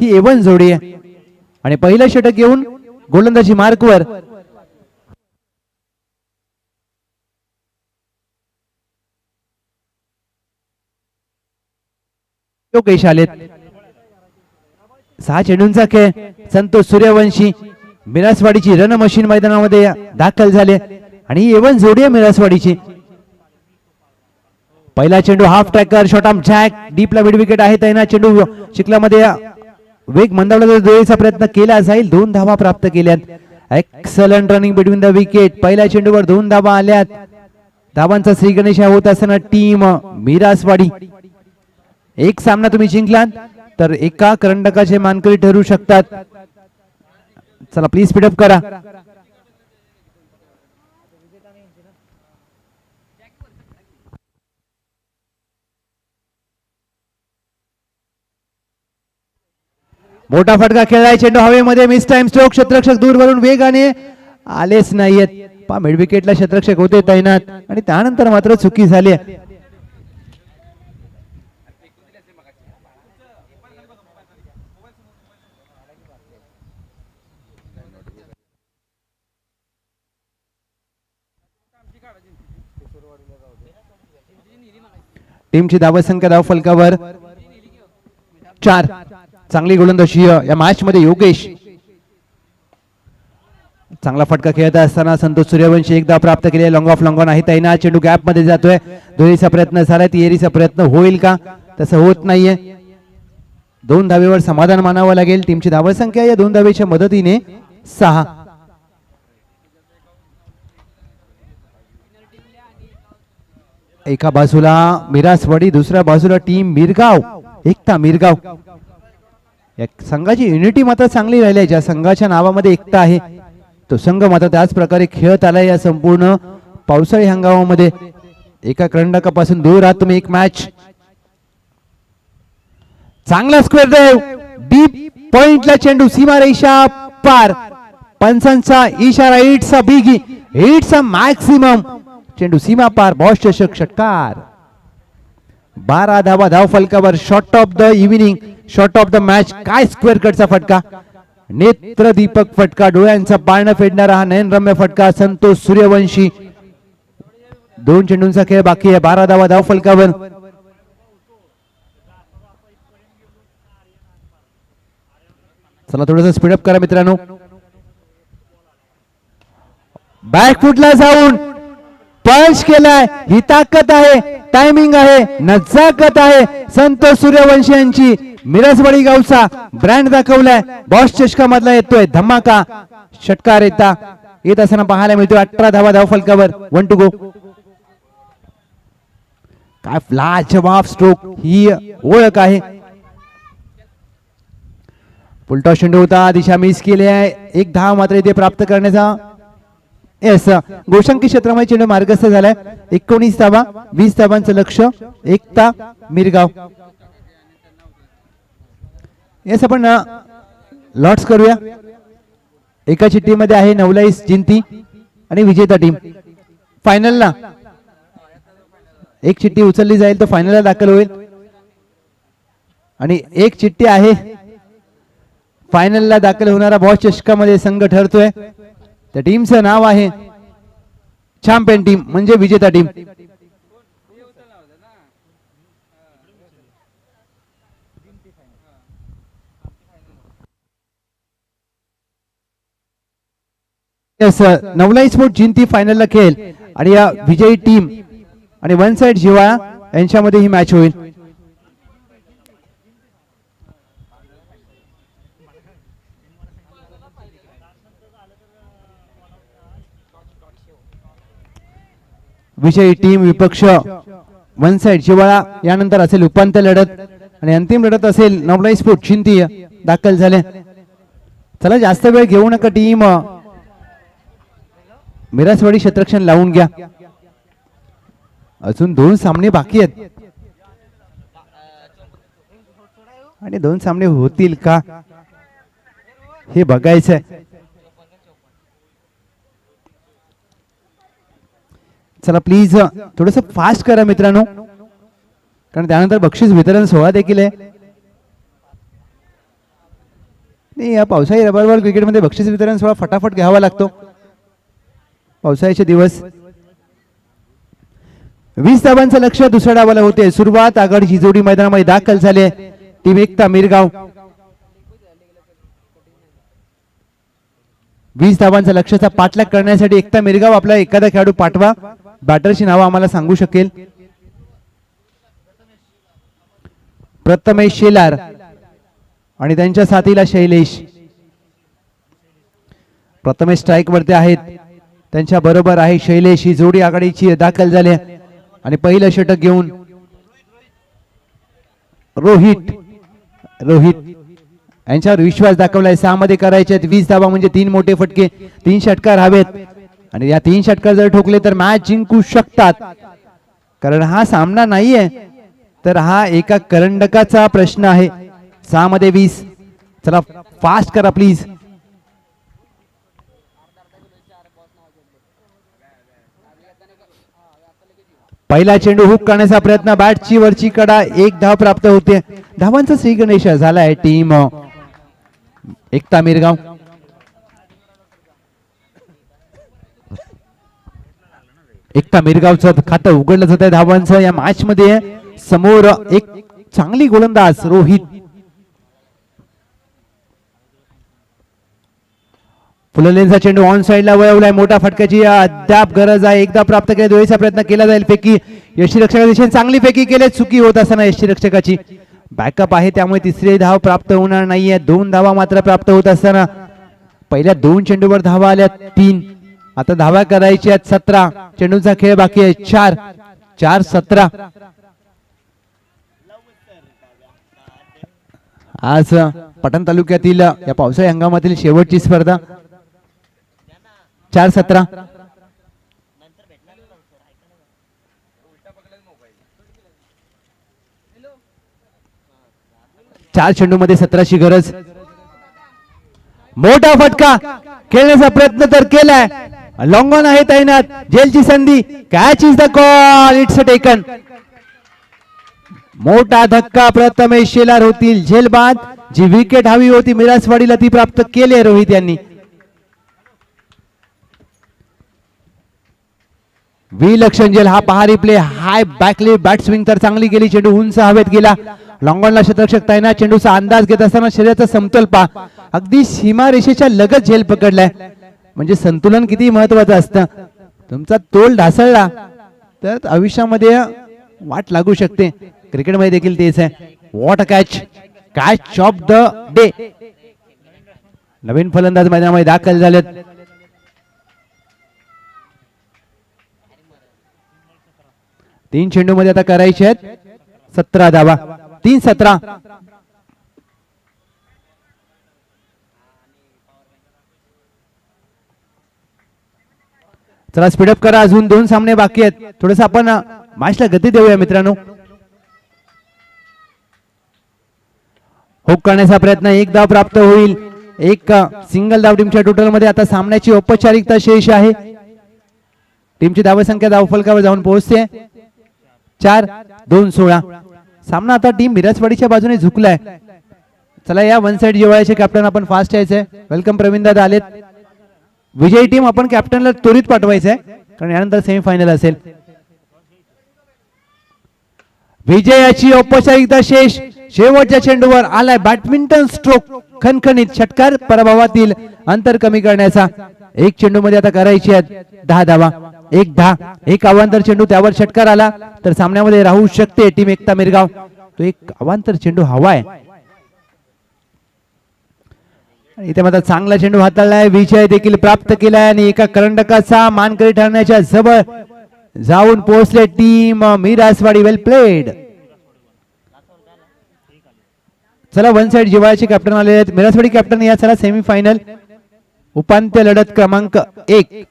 ही A1 जोडी आहे. आणि पहिलं षटक येऊन गोलंदाजी मार्कवर. योगेश आलेत. सहा चेंडूंचा खेळ. संतोष सूर्यवंशी मिरासवाडीची रन मशीन मैदानामध्ये दाखल झाले. आणि एवन जोडी आहे मिरासवाडीची. पहिला चेंडू half tracker short arm jack डीपला mid wicket आहे तैना चेंडू चिखलामध्ये वेग मंदावला जोडीचा प्रयत्न केला जाईल. दोन धावा प्राप्त केल्यात. Excellent running between the wicket पहिल्या चेंडूवर दोन धावा आल्यात. धावांचा श्री गणेश होत असताना टीम मिरासवाडी. एक सामना तुम्ही जिंकलात तर एका करंडकाचे मानकरी ठरू शकतात. चला प्लीज स्पीडअप करा. मोठा फटका खेळलाय चेंडू हवेमध्ये. मिस टाइम स्ट्रोक क्षेत्ररक्षक दूरवरून वेगाने आलेच नाहीयेत. पा मिड विकेटला क्षेत्ररक्षक होते तैनात. आणि त्यानंतर मात्र चुकी झाली टीमची धावसंख्या धाव फलकावर चार. चांगली गोलंदाजी या मॅच मध्ये योगेश. चांगला फटका खेळत असताना संतोष सूर्यवंशी एकदा प्राप्त केले लॉंग ऑफ लॉंग ऑन आहे. तैना चेंडू गॅपमध्ये जातोय. दोरीचा प्रयत्न झालाय तिहेरीचा प्रयत्न होईल का? तसं होत नाहीये. दोन धावेवर समाधान मानावं लागेल. टीमची धावत संख्या या दोन धावेच्या मदतीने सहा. एका बाजूला मिरासवाडी दुसऱ्या बाजूला टीम मिरगाव. एकता मिरगाव. या संघाची युनिटी मात्र चांगली राहिली आहे. ज्या संघाच्या नावामध्ये एकता आहे तो संघ मात्र त्याच प्रकारे खेळत आलाय या संपूर्ण पावसाळी हंगामामध्ये. एका करंडकापासून दूर आहात तुम्ही एक मॅच चांगला स्क्वेअर ड्राईव्ह डीप पॉइंटला चेंडू सीमा रेषा पार. पंचांचा इशारा इटचा बिगी इट्स मॅक्सिमम चेंडू सीमा पार बॉस चषक षटकार. बारा धावा धाव फलकावर shot of the evening shot of the match काय स्क्वेअर कटचा फटका. नेत्र दीपक फटका. डोळ्यांचा पाळणं फेडणारा हा नयनरम्य फटका. संतोष सूर्यवंशी. दोन चेंडूंचा खेळ बाकी आहे. बारा धावा धाव फलकावर. चला थोडस स्पीडअप करा मित्रांनो. बॅकफुटला जाऊन पंच केलाय. ही ताकद आहे. टायमिंग आहे. नजाकत आहे. संतोष सूर्यवंशी यांची. मिरजवाडी गावचा ब्रँड दाखवलाय. बॉस चषका मधला येतोय. धमाका षटकार येता येत असताना पाहायला मिळतोय अठरा धावा धाव फलकावर. वन टू गो काय लाजवाब स्ट्रोक ही ओळख आहे. उलटा चेंडू होता. दिशा मिस केली आहे. एक धाव मात्र इथे प्राप्त करण्याचा येस गोशंकी क्षेत्रामध्ये चेंडू मार्गस्थ झालाय. एकोणीस धावा वीस धावांचं लक्ष एकता मिरगाव. येस आपण लॉट्स करूया. एका चिठ्ठीमध्ये आहे नवलाईस जिंती आणि विजेता टीम फायनलला एक चिठ्ठी उचलली जाईल तर फायनलला दाखल होईल. आणि एक चिठ्ठी आहे फायनलला दाखल होणारा बॉस चषकामध्ये संघ ठरतोय. त्या टीमचं नाव आहे चॅम्पियन टीम म्हणजे विजेता टीम नवलाई स्पोर्ट जिंती फायनलला खेळ. आणि या विजयी टीम आणि वन साइड जिवाळा यांच्यामध्ये ही मॅच होईल. विजयी टीम विपक्ष वन साइड जिवाळा यानंतर असेल उपांत्य लढत आणि अंतिम लढत असेल नवलाई स्पोर्ट चिंती दाखल झाले. चला जास्त वेळ घेऊ नका टीम मिरासवाडी क्षेत्रक्षण लावून घ्या. अजून दोन सामने बाकी आहेत. आणि दोन सामने होतील का? हे बघायचंय. चला प्लीज थोडस फास्ट करा मित्रांनो. कारण त्यानंतर बक्षीस वितरण सोहळा देखील आहे. नाही या पावसाळी रबर क्रिकेटमध्ये बक्षीस वितरण सोहळा फटाफट घ्यावा लागतो. पावसाळ्याचे दिवस. वीस धावांचं लक्ष दुसऱ्या डावाला होते. सुरुवात आगड जोडी मैदानामध्ये दाखल झाले. टीम एकता मिरगाव. वीस धावांचा लक्षाचा पाठलाग करण्यासाठी एकता मिरगाव आपला एखादा खेळाडू पाठवा. बॅटरची नावं आम्हाला सांगू शकेल. प्रथमेश शेलार आणि त्यांच्या साथीला शैलेश. प्रथमेश स्ट्राईक वरती आहेत. त्यांच्या बरोबर आहे शैलेश ही जोडी आघाडीची दाखल झाली आणि पहिलं षटक घेऊन रोहित रोहित यांच्यावर विश्वास दाखवलाय. सहा मध्ये करायचे आहेत. वीस धावा म्हणजे तीन मोठे फटके तीन षटकार हवेत. आणि या तीन षटकार जर ठोकले तर मॅच जिंकू शकतात. कारण हा सामना नाहीये तर हा एका करंडकाचा प्रश्न आहे. सहा मध्ये वीस. चला फास्ट करा प्लीज पहिला चेंडू हुक करण्याचा प्रयत्न बॅटची वरची कडा एक धाव प्राप्त होते. धावांचा श्री गणेश झालाय टीम. एकता मिरगाव. एकता मिरगावचं खातं उघडलं जात आहे धावांचं. या मॅच मध्ये समोर एक चांगली गोलंदाज रोहित फुलंदेचा चेंडू ऑन साइडला वळवलाय. मोठा फटक्याची अद्याप गरज आहे. एकदा प्राप्त केल्या दोळीचा प्रयत्न केला जाईल. फेकी यष्टीरक्षका दिशेने चांगली फेकी केली चुकी होत असताना यष्टीरक्षकाची बॅकअप आहे. त्यामुळे तिसरी धाव प्राप्त होणार नाहीये. दोन धावा मात्र प्राप्त होत असताना पहिल्या दोन चेंडूवर धावा आल्या. तीन. आता धावा करायची आहेत सतरा. चेंडूचा खेळ बाकी आहे. चार. चार सतरा. आज पटण तालुक्यातील या पावसाळी हंगामातील शेवटची स्पर्धा चार सतरा. चार चेंडू मध्ये सतराची गरज. मोठा फटका. खेळण्याचा प्रयत्न तर केलाय. लॉंगॉन आहे तैनात जेलची संधी. Catch is the call it's taken मोठा धक्का प्रथमेश शेलार होतील. झेल बाद जी विकेट हवी होती मिरासवाडीला ती प्राप्त केली रोहित यांनी. विलक्षण जेल हा पहारी प्ले हाय बॅकले बॅट स्विंग तर चांगली गेली. चेंडू उंच हवेत गेला. लॉंगॉनला शतरक्षक ताईना चेंडूचा अंदाज घेत असताना शरीराचा समतोल पा अगदी सीमारेषेच्या लगत झेल पकडलाय. म्हणजे संतुलन किती महत्वाचं असतं. तुमचा तोल ढासळला तर आयुष्यामध्ये वाट लागू शकते. क्रिकेटमध्ये देखील तेच आहे. What a catch catch of the day नवीन फलंदाज मैदानामध्ये दाखल झालेत. तीन चेंडू मध्ये आता करायचे आहेत. सतरा धावा. तीन सतरा. चला स्पीडअप करा. अजून दोन सामने बाकी आहेत. थोडस आपण मॅचला गती देऊया मित्रांनो. होक करण्याचा प्रयत्न एक धाव प्राप्त होईल. एक सिंगल धाव टीमच्या टोटलमध्ये आता सामन्याची औपचारिकता शेष आहे. टीमची धावसंख्या धावफलकावर जाऊन पोहोचते. चार दोन सोळा. सामना आता टीम मिरजवाडीच्या बाजूने झुकलाय. चला या वन साइड जेवायचे कॅप्टन आपण फास्ट यायचंय. वेलकम प्रवीण दादा आलेत. विजयी टीम आपण कॅप्टनला त्वरित पाठवायचंय. कारण यानंतर सेमीफायनल असेल. विजयाची औपचारिकता शेष. शेवटच्या चेंडूवर आलाय बॅडमिंटन स्ट्रोक खणखणीत षटकार पराभवातील अंतर कमी करण्याचा. एक चेंडू मध्ये आता करायची आहेत दहा धावा. एक दहा एक अवांतर चेंडू त्यावर षटकार आला तर सामन्यामध्ये राहू शकते टीम एकता मिरगाव. तो एक अवांतर चेंडू हवाय इथे मात्र चांगला चेंडू हाताळलाय. विजय देखील प्राप्त केलाय आणि एका करंडकाचा मानकरी ठरण्याच्या जवळ जाऊन पोहोचले टीम मिरासवाडी वेल प्लेड चला वन साइड जिवाळ्याचे कॅप्टन आले आहेत. मिरासवाडी कॅप्टन या चला सेमीफायनल उपांत्य लढत क्रमांक एक.